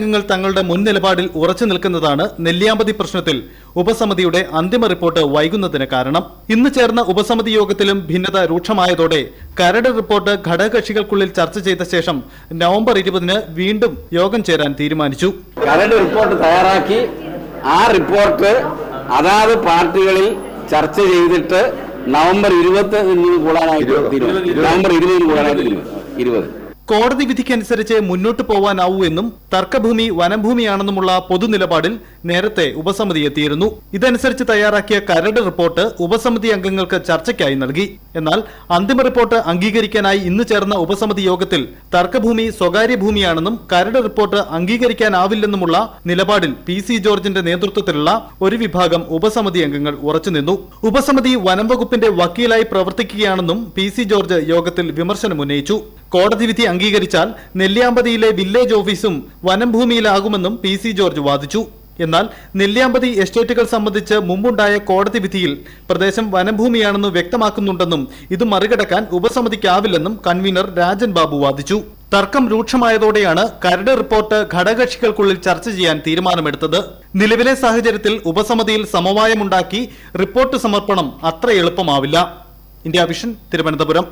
അംഗങ്ങൾ തങ്ങളുടെ മുൻ നിലപാടിൽ ഉറച്ചു നിൽക്കുന്നതാണ് നെല്ലിയാമ്പതി പ്രശ്നത്തിൽ ഉപസമിതിയുടെ അന്തിമ റിപ്പോർട്ട് വൈകുന്നതിന് കാരണം. ഇന്ന് ചേർന്ന ഉപസമിതി യോഗത്തിലും ഭിന്നത രൂക്ഷമായതോടെ കരട് റിപ്പോർട്ട് ഘടകകക്ഷികൾക്കുള്ളിൽ ചർച്ച ചെയ്ത ശേഷം നവംബർ ഇരുപതിന് വീണ്ടും യോഗം ചേരാൻ തീരുമാനിച്ചു. കരട് റിപ്പോർട്ട് തയ്യാറാക്കി. ആ റിപ്പോർട്ട് അതാത് പാർട്ടികളിൽ ചർച്ച ചെയ്തിട്ട് നവംബർ ഇരുപത്തി കൂടാനായിട്ട്. നവംബർ ഇരുപതിന് കൂടാനായിട്ട് തീരുമാനം. ഇരുപത്. കോടതി വിധിക്കനുസരിച്ച് മുന്നോട്ട് പോവാനാവൂ എന്നും തർക്കഭൂമി വനഭൂമിയാണെന്നുമുള്ള പൊതുനിലപാടിൽ നേരത്തെ ഉപസമിതി എത്തിയിരുന്നു. ഇതനുസരിച്ച് തയ്യാറാക്കിയ കരട് റിപ്പോർട്ട് ഉപസമിതി അംഗങ്ങൾക്ക് ചർച്ചയ്ക്കായി നൽകി. എന്നാൽ അന്തിമ റിപ്പോർട്ട് അംഗീകരിക്കാനായി ഇന്ന് ചേർന്ന ഉപസമിതി യോഗത്തിൽ തർക്കഭൂമി സ്വകാര്യ ഭൂമിയാണെന്നും കരട് റിപ്പോർട്ട് അംഗീകരിക്കാനാവില്ലെന്നുമുള്ള നിലപാടിൽ പി സി ജോർജിന്റെ നേതൃത്വത്തിലുള്ള ഒരു വിഭാഗം ഉപസമിതി അംഗങ്ങൾ ഉറച്ചുനിന്നു. ഉപസമിതി വനം വകുപ്പിന്റെ വക്കീലായി പ്രവർത്തിക്കുകയാണെന്നും പി സി ജോർജ് യോഗത്തിൽ വിമർശനം ഉന്നയിച്ചു കോടതി വിധി അംഗീകരിച്ചാൽ നെല്ലിയാമ്പതിയിലെ വില്ലേജ് ഓഫീസും വനം ഭൂമിയിലാകുമെന്നും പി സി ജോർജ് വാദിച്ചു. എന്നാൽ നെല്ലിയാമ്പതി എസ്റ്റേറ്റുകൾ സംബന്ധിച്ച് മുമ്പുണ്ടായ കോടതി വിധിയിൽ പ്രദേശം വനഭൂമിയാണെന്ന് വ്യക്തമാക്കുന്നുണ്ടെന്നും ഇത് മറികടക്കാൻ ഉപസമിതിക്കാവില്ലെന്നും കൺവീനർ രാജൻ ബാബു വാദിച്ചു. തർക്കം രൂക്ഷമായതോടെയാണ് കരട് റിപ്പോർട്ട് ഘടകക്ഷികൾക്കുള്ളിൽ ചർച്ച ചെയ്യാൻ തീരുമാനമെടുത്തത്. നിലവിലെ സാഹചര്യത്തിൽ ഉപസമിതിയിൽ സമവായമുണ്ടാക്കി റിപ്പോർട്ട് സമർപ്പണം അത്ര എളുപ്പമാവില്ല. India vision Thiruvananthapuram.